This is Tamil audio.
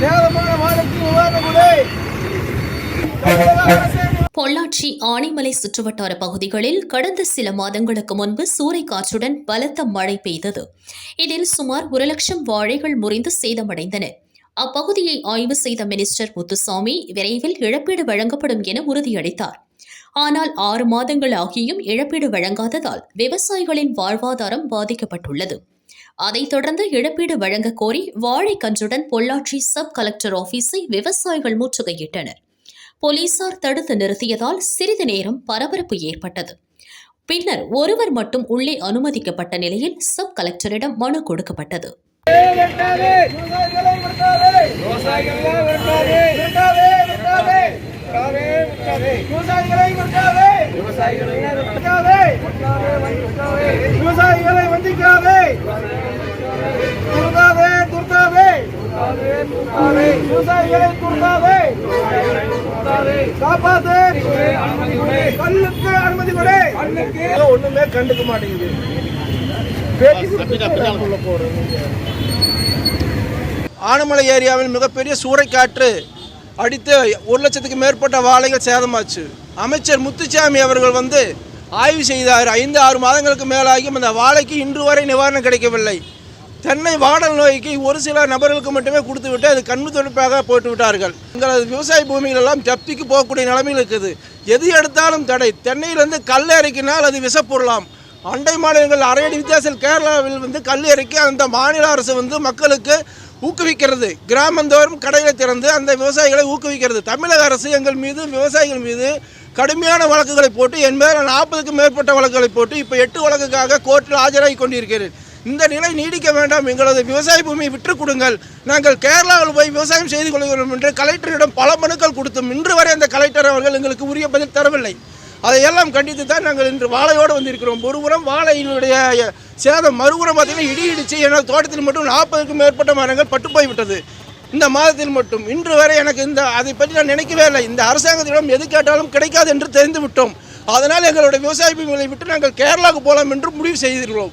சேதமான வாழைக்கு பொள்ளாச்சி ஆனைமலை சுற்றுவட்டார பகுதிகளில் கடந்த சில மாதங்களுக்கு முன்பு சூறைக்காற்றுடன் பலத்த மழை பெய்தது. இதில் சுமார் ஒரு லட்சம் வாழைகள் முறிந்து சேதமடைந்தன. அப்பகுதியை ஆய்வு செய்த மினிஸ்டர் முத்துசாமி விரைவில் இழப்பீடு வழங்கப்படும் என உறுதியளித்தார். ஆனால் ஆறு மாதங்கள் ஆகியும் இழப்பீடு வழங்காததால் விவசாயிகளின் வாழ்வாதாரம் பாதிக்கப்பட்டுள்ளது. அதைத் தொடர்ந்து இழப்பீடு வழங்க கோரி வாழைக்கன்றுடன் பொள்ளாச்சி சப் கலெக்டர் ஆபீஸை விவசாயிகள் முற்றுகையிட்டனர். போலீசார் தடுத்து நிறுத்தியதால் சிறிது நேரம் பரபரப்பு ஏற்பட்டது. பின்னர் ஒருவர் மட்டும் உள்ளே அனுமதிக்கப்பட்ட நிலையில் சப் கலெக்டரிடம் மனு கொடுக்கப்பட்டது. விவசாயிகளை வெட்டாதே விவசாயிகளை காப்பாத்து. கல்லுக்கு அனுமதி கொடு ஒண்ணுமே கண்டுக்க மாட்டேங்குது. ஆனமலை ஏரியாவில் மிகப்பெரிய சூறைக்காற்று அடித்து ஒரு லட்சத்துக்கு மேற்பட்ட வாழைகள் சேதமாச்சு. அமைச்சர் முத்துச்சாமி அவர்கள் வந்து ஆய்வு செய்தார். ஐந்து ஆறு மாதங்களுக்கு மேலாகியும் அந்த வாழைக்கு இன்று வரை நிவாரணம் கிடைக்கவில்லை. தென்னை வாடல் நோய்க்கு ஒரு சில நபர்களுக்கு மட்டுமே கொடுத்து விட்டு அது கண்ணு தொடுப்பாக போட்டு விட்டார்கள். எங்களது விவசாய பூமிகள் தப்பிக்கு ஜப்திக்கு போகக்கூடிய நிலைமையில் இருக்குது. எது எடுத்தாலும் தடை. தென்னையிலிருந்து கல் இறக்கினால் அது விசப்பொருளாம். அண்டை மாநிலங்கள் அரையடி வித்தியாசத்தில் கேரளாவில் வந்து கல் இறக்கி அந்த மாநில அரசு வந்து மக்களுக்கு ஊக்குவிக்கிறது. கிராமந்தோறும் கடையில் திறந்து அந்த விவசாயிகளை ஊக்குவிக்கிறது. தமிழக அரசு எங்கள் மீது விவசாயிகள் மீது கடுமையான வழக்குகளை போட்டு என் மேல நாற்பதுக்கும் மேற்பட்ட வழக்குகளை போட்டு இப்போ எட்டு வழக்குக்காக கோர்ட்டில் ஆஜராகி கொண்டிருக்கிறேன் இந்த நிலை நீடிக்க வேண்டாம். எங்களது விவசாய பூமியை விற்று கொடுங்கள். நாங்கள் கேரளாவில் போய் விவசாயம் செய்து கொள்கிறோம் என்று கலெக்டரிடம் பல மனுக்கள் கொடுத்தும். இன்று வரை அந்த கலெக்டர் அவர்கள் எங்களுக்கு உரிய பதில் தரவில்லை. அதையெல்லாம் கண்டித்து தான் நாங்கள் இன்று வாழையோடு வந்திருக்கிறோம். ஒருபுறம் வாழையினுடைய சேதம் மறுபுறம் பார்த்தீங்கன்னா இடி இடிச்சு எனது தோட்டத்தில் மட்டும் நாற்பதுக்கும் மேற்பட்ட மரங்கள் பட்டு போய்விட்டது. இந்த மாதத்தில் மட்டும் இன்று வரை எனக்கு இந்த அதை பற்றி நான் நினைக்கவே இல்லை. இந்த அரசாங்கத்திடம் எது கேட்டாலும் கிடைக்காது என்று தெரிந்து விட்டோம் அதனால் எங்களுடைய விவசாய பூமிகளை விட்டு நாங்கள் கேரளாவுக்கு போகலாம் என்று முடிவு செய்திருக்கிறோம்